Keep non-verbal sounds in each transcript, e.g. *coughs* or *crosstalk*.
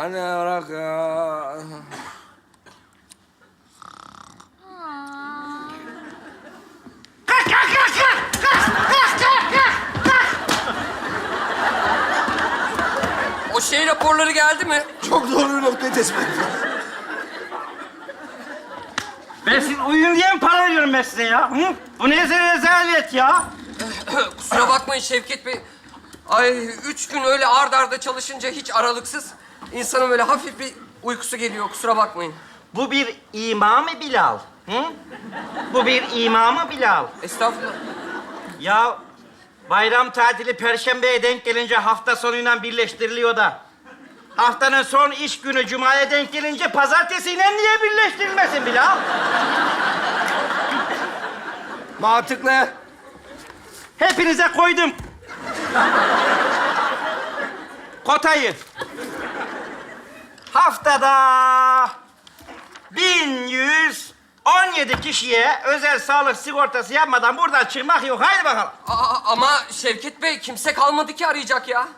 Anne bırak ya. O şey raporları geldi mi? Çok doğru bir noktayı tespit ettin. Ben siz uyuyun diye mi para veriyorum ben size ya? Hı? Bu ne rezalet ya? *coughs* Kusura bakmayın Şevket Bey. Ay üç gün öyle ard arda çalışınca hiç aralıksız insanın böyle hafif bir uykusu geliyor. Kusura bakmayın. Bu bir ima mı Bilal? Hı? Bu bir ima mı Bilal? Estağfurullah. Ya bayram tatili perşembeye denk gelince hafta sonuyla birleştiriliyor da. Haftanın son iş günü cumaya denk gelince pazartesiyle niye birleştirilmesin Bilal? Mantıklı. Hepinize koydum. Kotayı. Haftada 1117 kişiye özel sağlık sigortası yapmadan buradan çıkmak yok. Haydi bakalım. Aa, ama Şevket Bey kimse kalmadı ki arayacak ya.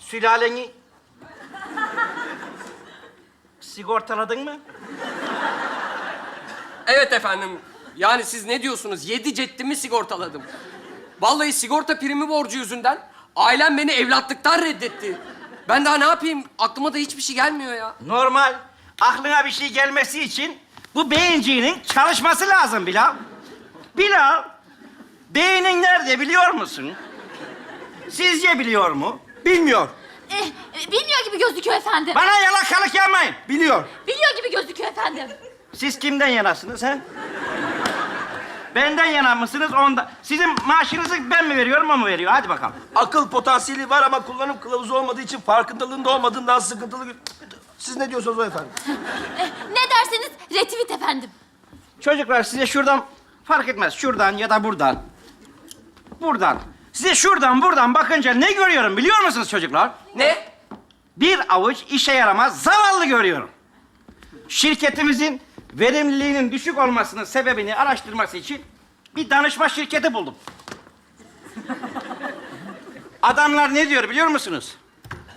Sülaleni sigortaladın mı? Evet efendim. Yani siz ne diyorsunuz? Yedi ceddimi sigortaladım. Vallahi sigorta primi borcu yüzünden ailem beni evlatlıktan reddetti. Ben daha ne yapayım? Aklıma da hiçbir şey gelmiyor ya. Normal. Aklına bir şey gelmesi için bu beyinciğinin çalışması lazım Bilal. Bilal, beynin nerede biliyor musun? Sizce biliyor mu? Bilmiyor. Eh, e, bilmiyor gibi gözüküyor efendim. Bana yalakalık yapmayın. Biliyor. Biliyor gibi gözüküyor efendim. Siz kimden yanasınız he? Benden yana mısınız ondan? Sizin maaşınızı ben mi veriyorum o mu veriyor? Hadi bakalım. Akıl potansiyeli var ama kullanım kılavuzu olmadığı için farkındalığında olmadığından sıkıntılı. Siz ne diyorsunuz o efendim? Eh, ne derseniz retweet efendim. Çocuklar size şuradan fark etmez. Şuradan ya da buradan. Buradan. Size şuradan buradan bakınca ne görüyorum biliyor musunuz çocuklar? Ne? Bir avuç işe yaramaz zavallı görüyorum. Şirketimizin verimliliğinin düşük olmasının sebebini araştırması için bir danışma şirketi buldum. Adamlar ne diyor biliyor musunuz?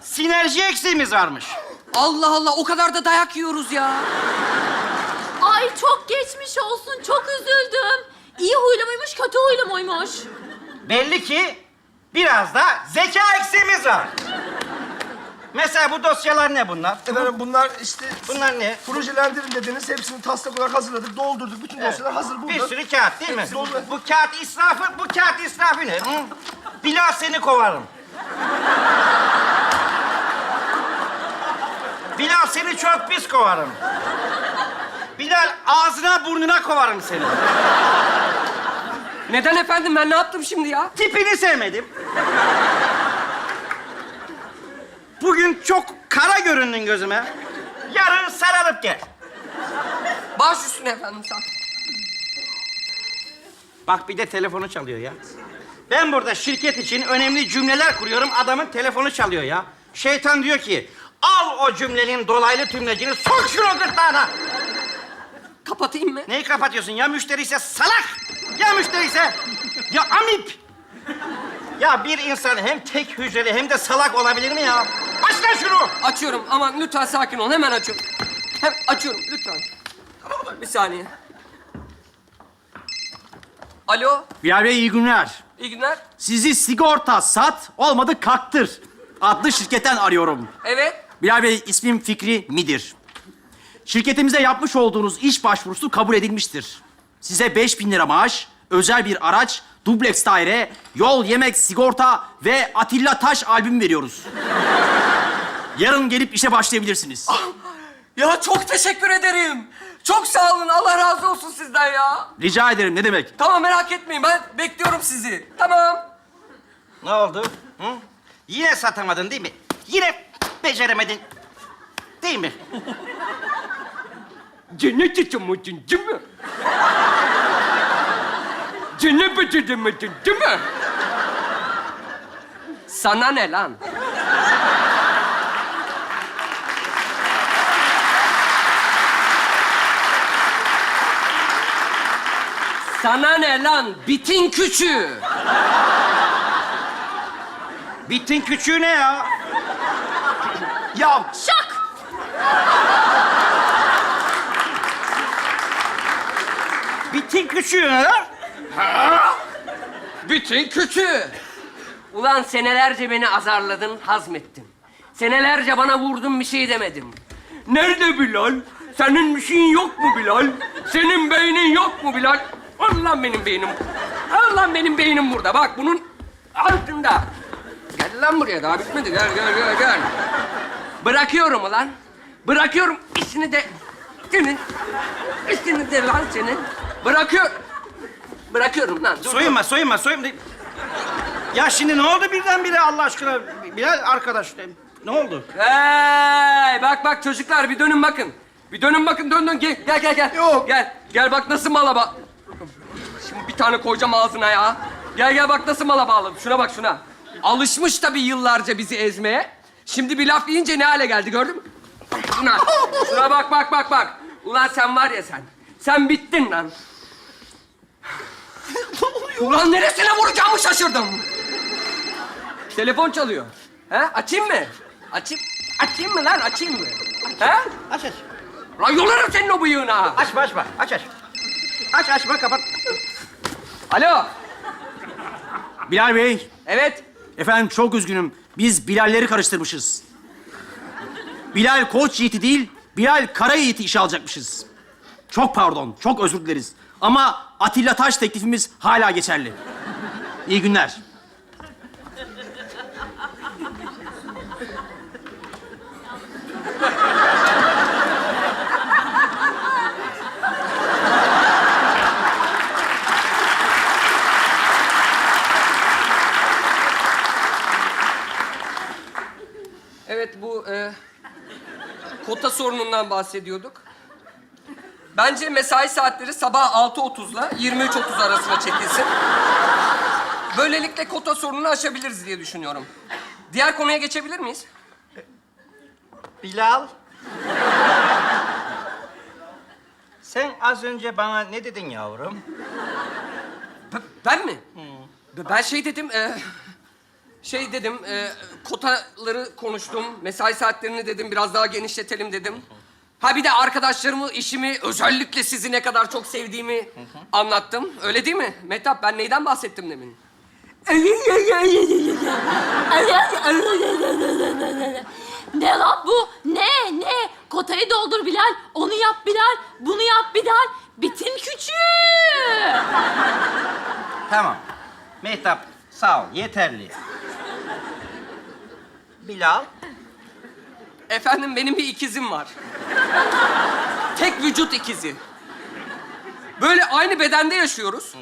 Sinerji eksiğimiz varmış. Allah Allah o kadar da dayak yiyoruz ya. Ay çok geçmiş olsun. Çok üzüldüm. İyi huylu muymuş, kötü huylu muymuş? Belli ki biraz da zeka eksiğimiz var. Mesela bu dosyalar ne bunlar? Efendim bunlar işte Bunlar ne? projelendirin dediniz. Hepsini taslak olarak hazırladık, doldurduk. Bütün dosyalar hazır burada. Bir sürü kağıt değil mi? Hepsi dolu. Bu kağıt israfı, bu kağıt israfı ne? Hı? Bilal seni kovarım. Bilal seni çok pis kovarım. Bilal ağzına burnuna kovarım seni. Neden efendim ben ne yaptım şimdi ya? Tipini sevmedim. Bugün çok kara göründün gözüme. Yarın sararıp gel. Baş üstüne efendim sen. Bak bir de telefonu çalıyor ya. Ben burada şirket için önemli cümleler kuruyorum. Adamın telefonu çalıyor ya. Şeytan diyor ki... Al o cümlenin dolaylı tümlecini sok şunu gırtlağına. Kapatayım mı? Neyi kapatıyorsun? Ya müşteri ise salak. Ya müşteri ise ya amip. Ya bir insan hem tek hücreli hem de salak olabilir mi ya? Aç lan şunu. Açıyorum ama lütfen sakin olun. Hemen açıyorum. Hem açıyorum lütfen. Bir saniye. Alo, Bilal Bey iyi günler. iyi günler. Sizi sigorta sat, olmadı kaktır adlı şirketten arıyorum. Evet. Bilal Bey ismim Fikri Midir. Şirketimize yapmış olduğunuz iş başvurusu kabul edilmiştir. Size 5000 lira maaş, özel bir araç, dubleks daire, yol, yemek, sigorta ve Atilla Taş albüm veriyoruz. Yarın gelip işe başlayabilirsiniz. Ya çok teşekkür ederim. Çok sağ olun. Allah razı olsun sizden ya. Rica ederim ne demek. Tamam merak etmeyin. Ben bekliyorum sizi. Tamam. Ne oldu? Hı? Yine satamadın değil mi? Yine beceremedin. Değil mi? Cennet içemedin değil mi? Cennet beceremedin değil mi? Sana ne lan? Sana ne lan? Bitin küçüğü. Bitin küçüğü ne ya? Ya Şak! Bitin küçüğü ne lan? Bitin küçüğü. Ulan senelerce beni azarladın, hazmettim. Senelerce bana vurdun bir şey demedim. Nerede Bilal? Senin bir şeyin yok mu Bilal? Senin beynin yok mu Bilal? Al lan benim beynim. Al lan benim beynim burada. Bak bunun altında. Gel lan buraya daha bitmedi. Gel gel gel gel. Bırakıyorum ulan. Bırakıyorum işini de senin. İşini de lan senin. Bırakıyorum. Bırakıyorum lan. Dur, dur. Soyunma, soyunma, soyunma. Ya şimdi ne oldu birdenbire Allah aşkına? Bilal arkadaş, ne oldu? Hey, bak bak çocuklar bir dönün bakın. Bir dönün bakın dön dön gel gel gel gel. Yok. Gel gel bak nasıl mala ba... Şimdi bir tane koyacağım ağzına ya. Gel gel bak nasıl mala bağladım. Şuna bak şuna. Alışmış tabii yıllarca bizi ezmeye. Şimdi bir laf yiyince ne hale geldi gördün mü? Şuna. Şuna bak bak bak bak. Ulan sen var ya sen. Sen bittin lan. Ulan neresine vuracağımı şaşırdım. Telefon çalıyor. He? Açayım mı? Açayım. Açayım mı lan? Açayım mı? He? Aç aç. Lan yolarım senin o bıyığına. Açma açma, aç aç. Aç açma kapat. Alo. Bilal Bey, Evet. efendim çok üzgünüm. Biz Bilal'leri karıştırmışız. Bilal Koç Yiğit'i değil, Bilal Kara Yiğit'i işe alacakmışız. Çok pardon, çok özür dileriz. Ama Atilla Taş teklifimiz hala geçerli. İyi günler. Evet bu e, kota sorunundan bahsediyorduk. Bence mesai saatleri sabah 6.30'la 23.30 arasına çekilsin. Böylelikle kota sorununu aşabiliriz diye düşünüyorum. Diğer konuya geçebilir miyiz? Bilal. Sen az önce bana ne dedin yavrum? Ben mi? Ben şey dedim, e, şey dedim, e, kotaları konuştum, mesai saatlerini dedim, biraz daha genişletelim dedim. Ha bir de arkadaşlarımı, işimi, özellikle sizi ne kadar çok sevdiğimi anlattım. Öyle değil mi? Metap, ben neyden bahsettim demin? Ne lan bu? Ne? Ne? Kotayı doldur Bilal. Onu yap Bilal. Bunu yap Bilal. Bitin küçüğü. Tamam. Mehtap sağ ol, yeterli. Bilal. Efendim benim bir ikizim var. Tek vücut ikizi. Böyle aynı bedende yaşıyoruz.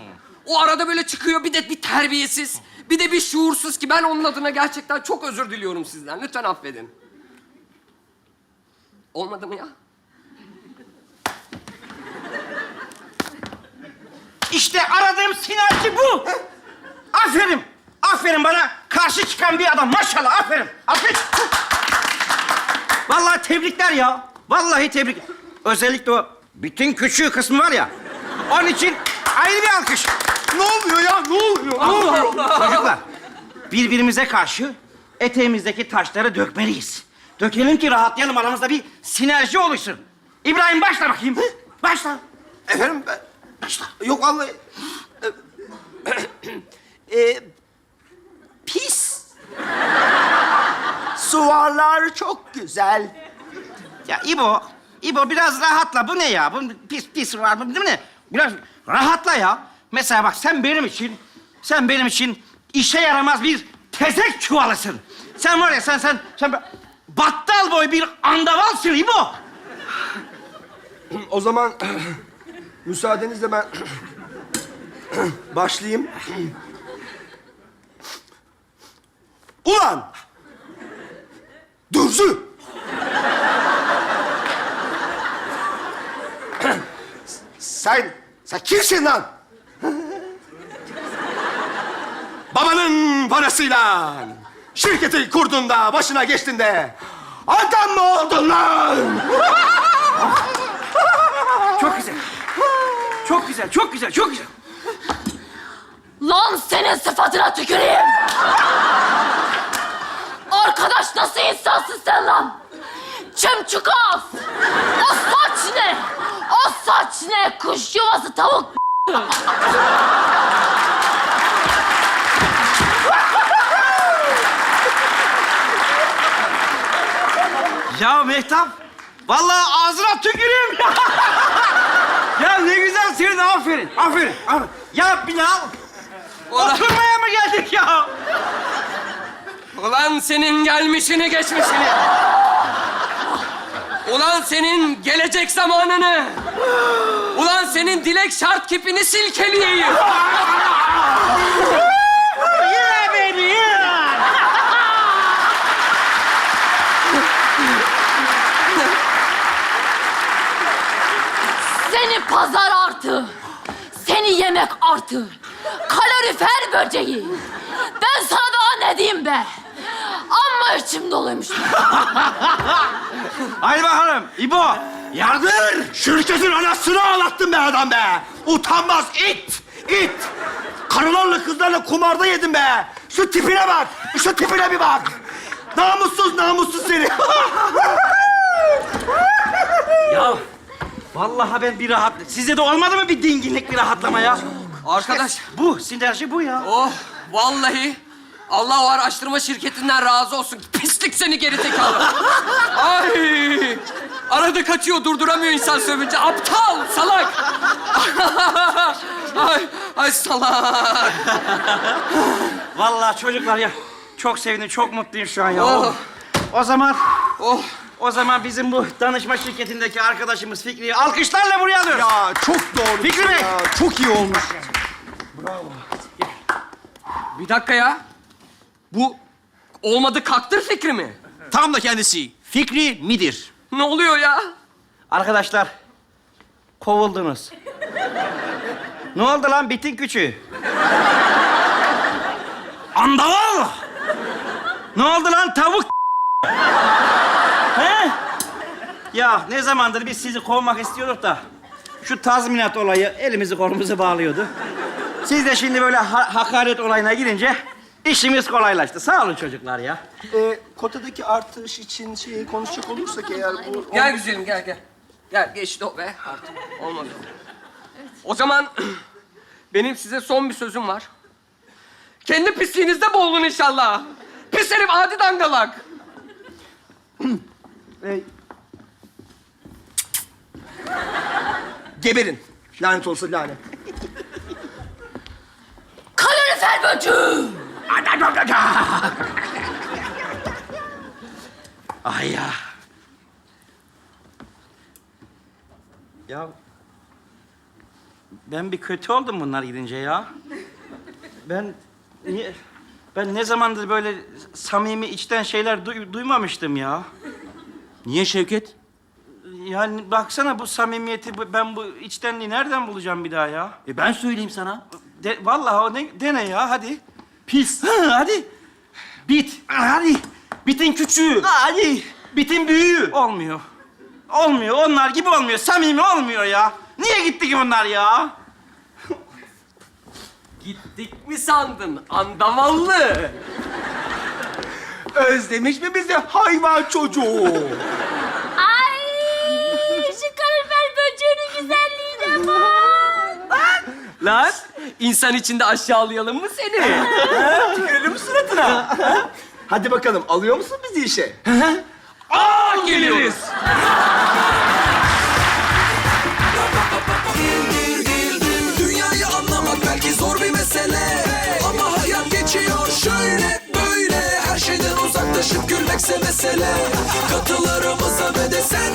O arada böyle çıkıyor bir de bir terbiyesiz, bir de bir şuursuz ki ben onun adına gerçekten çok özür diliyorum sizden. Lütfen affedin. Olmadı mı ya? İşte aradığım sinerji bu. Aferin. Aferin bana karşı çıkan bir adam. Maşallah aferin. Aferin. Vallahi tebrikler ya. Vallahi tebrik. Özellikle o bütün küçüğü kısmı var ya. Onun için ayrı bir alkış. ne oluyor ya? Ne oluyor? Ne Allah oluyor? Allah! Çocuklar, birbirimize karşı eteğimizdeki taşları dökmeliyiz. Dökelim ki rahatlayalım aramızda bir sinerji oluşsun. İbrahim başla bakayım. Başla. Efendim ben... Yok vallahi... *clears throat* Ee, pis. Suvarlar çok güzel. Ya İbo, İbo biraz rahatla. Bu ne ya? Bu pis pis var mı? Değil mi? Biraz rahatla ya. Mesela bak sen benim için, sen benim için işe yaramaz bir tezek çuvalısın. Sen var ya sen sen sen battal boy bir andavalsın İbo. O zaman *clears throat* müsaadenizle ben *clears throat* başlayayım. *clears throat* Ulan! Dürzü! sen, sen kimsin lan? Babanın parasıyla şirketi kurduğunda, başına geçtiğinde adam mı oldun lan? Çok güzel. Çok güzel, çok güzel, çok güzel. Senin sıfatına tüküreyim. Arkadaş nasıl insansın sen lan? Çımçukaz. O saç ne? O saç ne? Kuş yuvası tavuk. Ya Mehtap, vallahi ağzına tüküreyim ya. *laughs* ya ne güzel söyledin, aferin, aferin, aferin. Ya Bilal, oturmaya mı geldik ya? Ulan senin gelmişini geçmişini. Ulan senin gelecek zamanını. Ulan senin dilek şart kipini silkeleyeyim. Yine beni, yine. Seni pazar artı. Seni yemek artı. Kalorifer böceği. Ben sana daha ne diyeyim be? İçim doluymuş. *laughs* Hadi bakalım, İbo. Yardır! Şirketin anasını ağlattın be adam be! Utanmaz it! it! Karılarla kızlarla kumarda yedin be! Şu tipine bak! Şu tipine bir bak! Namussuz namussuz seni! *laughs* Ya vallahi ben bir rahat... Sizde de olmadı mı bir dinginlik, bir rahatlama ya? Arkadaş, Bu, sinerji bu ya. oh vallahi Allah o araştırma şirketinden razı olsun. Pislik seni geri zekalı. Ay! Arada kaçıyor, durduramıyor insan sövünce. Aptal, salak. *laughs* ay, ay salak. Vallahi çocuklar ya çok sevindim, çok mutluyum şu an ya. Oh. O zaman, Oh, o zaman bizim bu danışma şirketindeki arkadaşımız Fikri'yi alkışlarla buraya alıyoruz. ya çok doğru. Fikri Bey. Ya, çok iyi olmuş. bir dakika ya. Bu olmadı kaktır fikri mi? Tam da kendisi. Fikri midir? Ne oluyor ya? Arkadaşlar, kovuldunuz. ne oldu lan bitin küçüğü? Andaval! Ne oldu lan tavuk? He? Ya ne zamandır biz sizi kovmak istiyorduk da şu tazminat olayı elimizi kolumuzu bağlıyordu. Siz de şimdi böyle ha- hakaret olayına girince işimiz kolaylaştı. Sağ olun çocuklar ya. Ee, kotadaki artış için şeyi konuşacak olursak eğer bu... Gel güzelim gel gel. Gel geçti o be artık. Olmadı. O zaman *clears throat* benim size son bir sözüm var. Kendi pisliğinizde boğulun inşallah. Pis herif adi dangalak. *clears throat* Ee, Geberin. Lanet olsun lanet. Kalorifer böceği. Ay ya. Ya ben bir kötü oldum bunlar gidince ya. Ben niye ben ne zamandır böyle samimi içten şeyler duy- duymamıştım ya. Niye Şevket? Yani baksana bu samimiyeti bu- ben bu içtenliği nereden bulacağım bir daha ya? E ben söyleyeyim sana. De, vallahi o ne, dene ya hadi. Pis. Hı, hadi. Bit. Hadi. Bitin küçüğü. Hadi. Bitin büyüğü. Olmuyor. Olmuyor. Onlar gibi olmuyor. Samimi olmuyor ya. Niye gitti ki bunlar ya? Gittik mi sandın andavallı? Özlemiş mi bizi hayvan çocuğu? Ay şu kalorifer böceğinin güzelliğine bak. Lan insan içinde aşağılayalım mı seni? Tükürelim mi suratına? Hadi bakalım alıyor musun bizi işe? Aa geliriz. Dünyayı anlamak belki zor bir mesele Ama hayat geçiyor şöyle böyle Her şeyden uzaklaşıp gülmekse mesele Katılarımıza ve de sen